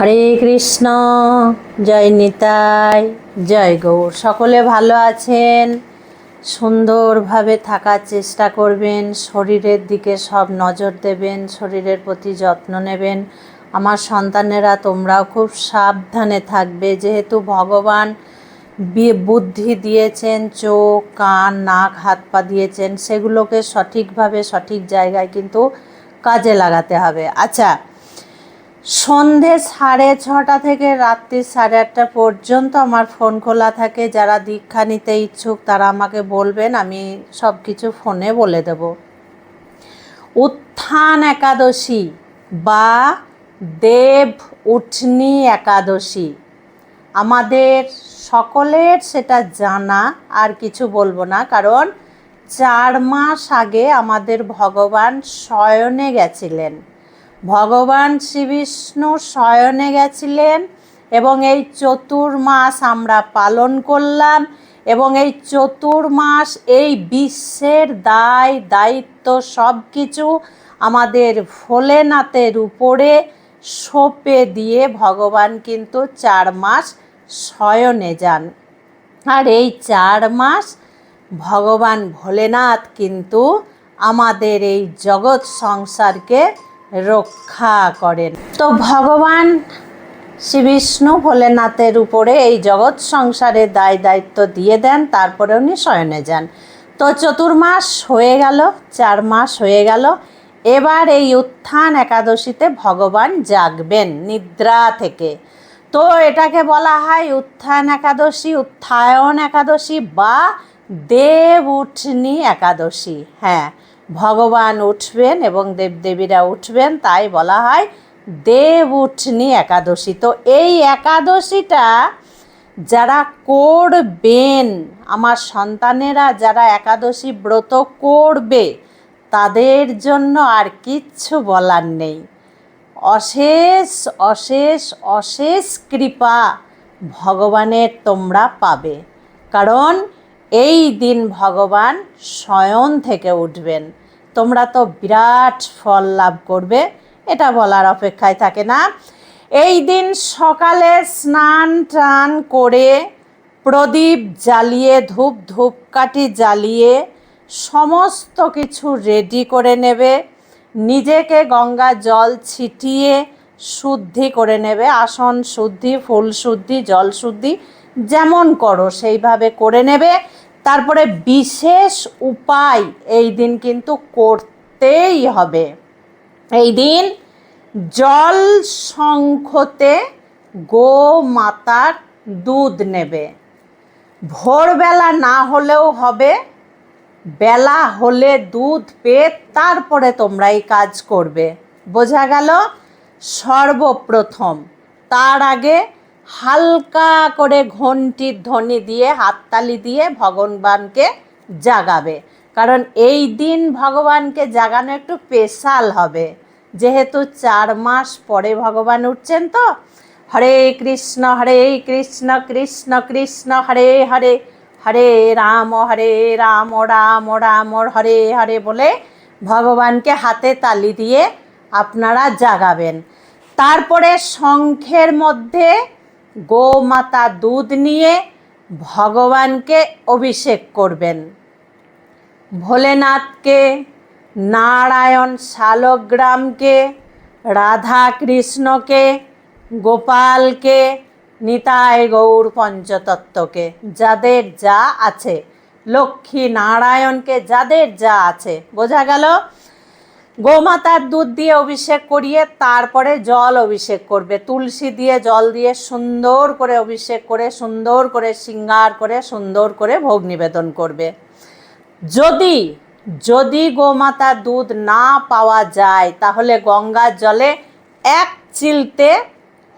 হরে কৃষ্ণ, জয় নিতাই, জয় গৌর। সকলে ভালো আছেন? সুন্দরভাবে থাকার চেষ্টা করবেন, শরীরের দিকে সব নজর দেবেন, শরীরের প্রতি যত্ন নেবেন। আমার সন্তানেরা, তোমরাও খুব সাবধানে থাকবে। যেহেতু ভগবান বুদ্ধি দিয়েছেন, চোখ, কান, নাক, হাত পা দিয়েছেন, সেগুলোকে সঠিকভাবে সঠিক জায়গায় কিন্তু কাজে লাগাতে হবে। আচ্ছা সন্ধে সাড়ে ছটা থেকে রাত্রি সাড়ে আটটা পর্যন্ত আমার ফোন খোলা থাকে। যারা দীক্ষা নিতে ইচ্ছুক তারা আমাকে বলবেন, আমি সব কিছু ফোনে বলে দেব। উত্থান একাদশী বা দেব উঠনি একাদশী। আমাদের সকলের সেটা জানা, আর কিছু বলব না, কারণ চার মাস আগে আমাদের ভগবান শয়নে গেছিলেন। ভগবান শ্রীবিষ্ণু শয়নে গেছিলেন এবং এই চতুর্মাস আমরা পালন করলাম এবং এই চতুর্মাস এই বিশ্বের দায়, দায়িত্ব সব কিছু আমাদের ভোলেনাথের উপরে সোপে দিয়ে ভগবান কিন্তু চার মাস শয়নে যান। আর এই চার মাস ভগবান ভোলেনাথ কিন্তু আমাদের এই জগৎ সংসারকে রক্ষা করেন। তো ভগবান শ্রী বিষ্ণু ভোলেনাথের উপরে এই জগৎ সংসারের দায় দায়িত্ব দিয়ে দেন, তারপরে উনি শয়নে যান। তো চতুর্মাস হয়ে গেল, চার মাস হয়ে গেল। এবার এই উত্থান একাদশীতে ভগবান জাগবেন নিদ্রা থেকে। তো এটাকে বলা হয় উত্থান একাদশী, উত্থায়ন একাদশী বা দেব উঠনি একাদশী। হ্যাঁ ভগবান উঠবেন এবং দেবদেবীরা উঠবেন, তাই বলা হয় দেব উঠনি একাদশী। তো এই একাদশীটা যারা করবেন, আমার সন্তানেরা যারা একাদশী ব্রত করবে, তাদের জন্য আর কিচ্ছু বলার নেই। অশেষ অশেষ অশেষ কৃপা ভগবানের তোমরা পাবে। কারণ এই দিন ভগবান স্বয়ং থেকে উঠবেন। তোমরা তো বিরাট ফল লাভ করবে, এটা বলার অপেক্ষায় থাকে না। এই দিন সকালে স্নান টান করে প্রদীপ জ্বালিয়ে, ধূপ ধূপকাঠি জ্বালিয়ে সমস্ত কিছু রেডি করে নেবে। নিজেকে গঙ্গা জল ছিটিয়ে শুদ্ধি করে নেবে। আসন শুদ্ধি, ফুল শুদ্ধি, জল শুদ্ধি যেমন করো, সেইভাবে করে নেবে। তারপরে বিশেষ উপায় এই দিন কিন্তু করতেই হবে। এই দিন জল শঙ্খতে গো মাতার দুধ নেবে। ভোরবেলা না হলেও হবে, বেলা হলে দুধ পেয়ে তারপরে তোমরা এই কাজ করবে। বোঝা গেল? সর্বপ্রথম। তার আগে হালকা করে ঘন্টির ধ্বনি দিয়ে, হাততালি দিয়ে ভগবানকে জাগাবে। কারণ এই দিন ভগবানকে জাগানো একটু স্পেশাল হবে। যেহেতু চার মাস পরে ভগবান উঠছেন তো, হরে কৃষ্ণ হরে কৃষ্ণ কৃষ্ণ কৃষ্ণ, হরে হরে হরে রাম হরে রাম রাম রাম, হরে হরে বলে ভগবানকে হাতে তালি দিয়ে আপনারা জাগাবেন। তারপরে শঙ্খের মধ্যে গোমাতা দুধ নিয়ে ভগবানকে অভিষেক করবেন। ভোলেনাথকে, নারায়ণ শালগ্রামকে রাধা কৃষ্ণকে গোপালকে, নিতাই গৌর পঞ্চতত্ত্বকে, যাদের যা আছে, লক্ষ্মী নারায়ণকে যাদের যা আছে, বোঝা গেল? গোমাতার দুধ দিয়ে অভিষেক করিয়ে তারপরে জল অভিষেক করবে। তুলসী দিয়ে জল দিয়ে সুন্দর করে অভিষেক করে, সুন্দর করে শৃঙ্গার করে, সুন্দর করে ভোগ নিবেদন করবে। যদি যদি গোমাতার দুধ না পাওয়া যায়, তাহলে গঙ্গার জলে এক চিলতে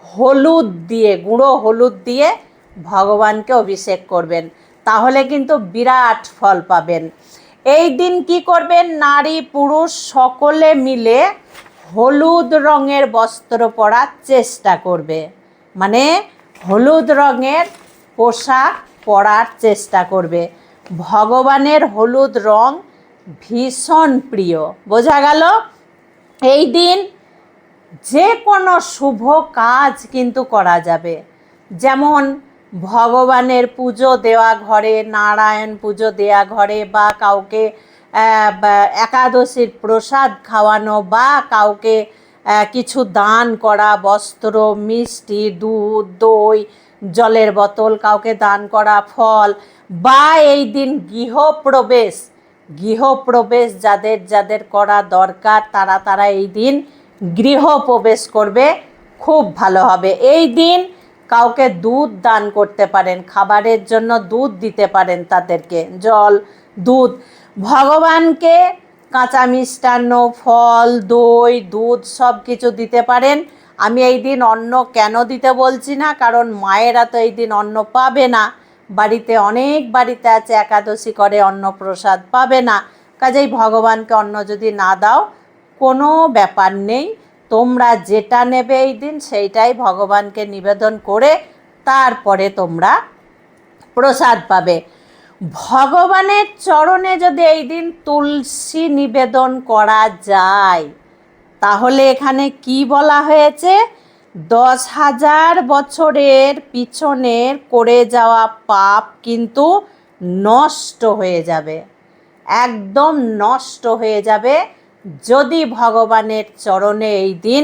হলুদ দিয়ে, গুঁড়ো হলুদ দিয়ে ভগবানকে অভিষেক করবেন। তাহলে কিন্তু বিরাট ফল পাবেন। এই দিন কি করবেন? নারী, পুরুষ, সকলে মিলে হলুদ রঙের বস্ত্র পরার চেষ্টা করবে। মানে হলুদ রঙের পোশাক পরার চেষ্টা করবে। ভগবানের হলুদ রং ভীষণ প্রিয়। বোঝা গেল? এই দিন যে কোনো শুভ কাজ কিন্তু করা যাবে। যেমন ভগবানের পুজো দেওয়া ঘরে, নারায়ণ পুজো দেওয়া ঘরে বা কাউকে একাদশীর প্রসাদ খাওয়ানো বা কাউকে কিছু দান করা, বস্ত্র, মিষ্টি, দুধ, দই, জলের বোতল কাউকে দান করা, ফল বা এই দিন গৃহপ্রবেশ গৃহপ্রবেশ যাদের যাদের করা দরকার তারা তারা এই দিন গৃহপ্রবেশ করবে। খুব ভালো হবে। এই দিন কাউকে দুধ দান করতে পারেন, খাবারের জন্য দুধ দিতে পারেন তাদেরকে, জল, দুধ। ভগবানকে কাঁচা মিষ্টান্ন, ফল, দই, দুধ সব কিছু দিতে পারেন। আমি এই দিন অন্ন কেন দিতে বলছি না? কারণ মায়েরা তো এই দিন অন্ন পাবে না। বাড়িতে অনেক বাড়িতে আছে, একাদশী করে অন্ন প্রসাদ পাবে না। কাজেই ভগবানকে অন্ন যদি না দাও, কোনো ব্যাপার নেই। তোমরা যেটা নেবে এই দিন, সেইটাই ভগবানকে নিবেদন করে তারপরে তোমরা প্রসাদ পাবে। ভগবানের চরণে যদি এই দিন তুলসী নিবেদন করা যায়, তাহলে এখানে কি বলা হয়েছে? দশ হাজার বছরের পিছনের করে যাওয়া পাপ কিন্তু নষ্ট হয়ে যাবে। একদম নষ্ট হয়ে যাবে। যদি ভগবানের চরণে এই দিন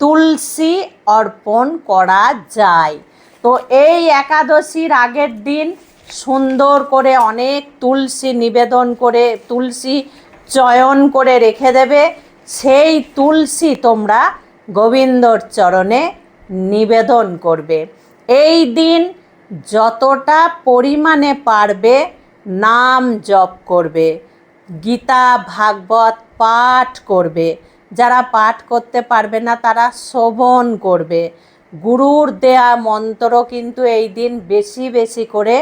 তুলসী অর্পণ করা যায়। তো এই একাদশীর আগের দিন সুন্দর করে অনেক তুলসী নিবেদন করে, তুলসী চয়ন করে রেখে দেবে। সেই তুলসী তোমরা গোবিন্দর চরণে নিবেদন করবে। এই দিন যতটা পরিমাণে পারবে নাম জপ করবে। গীতা, ভাগবত পাঠ করবে। যারা পাঠ করতে পারবে না, তারা শ্রবণ করবে। গুরুর দেয়া মন্ত্র কিন্তু এই দিন বেশি বেশি করে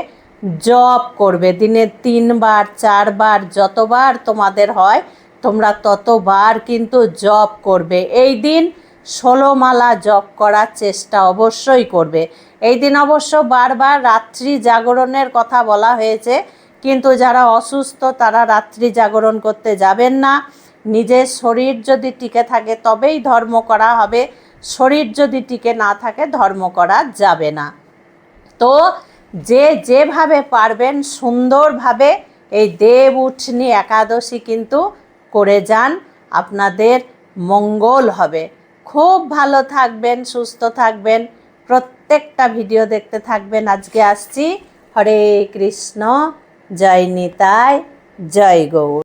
জপ করবে। দিনে তিনবার, চারবার, যতবার তোমাদের হয়, তোমরা ততবার কিন্তু জপ করবে। এই দিন ষোলোমালা জপ করার চেষ্টা অবশ্যই করবে। এই দিন অবশ্য বারবার রাত্রি জাগরণের কথা বলা হয়েছে। কিন্তু যারা অসুস্থ, তারা রাত্রি জাগরণ করতে যাবেন না। নিজের শরীর যদি টিকে থাকে, তবেই ধর্ম করা হবে। শরীর যদি টিকে না থাকে, ধর্ম করা যাবে না। তো যে যেভাবে পারবেন, সুন্দরভাবে এই দেব উঠনি একাদশী কিন্তু করে যান। আপনাদের মঙ্গল হবে। খুব ভালো থাকবেন, সুস্থ থাকবেন। প্রত্যেকটা ভিডিও দেখতে থাকবেন। আজকে আসছি। হরে কৃষ্ণ। জয় নিতাই জয় গৌর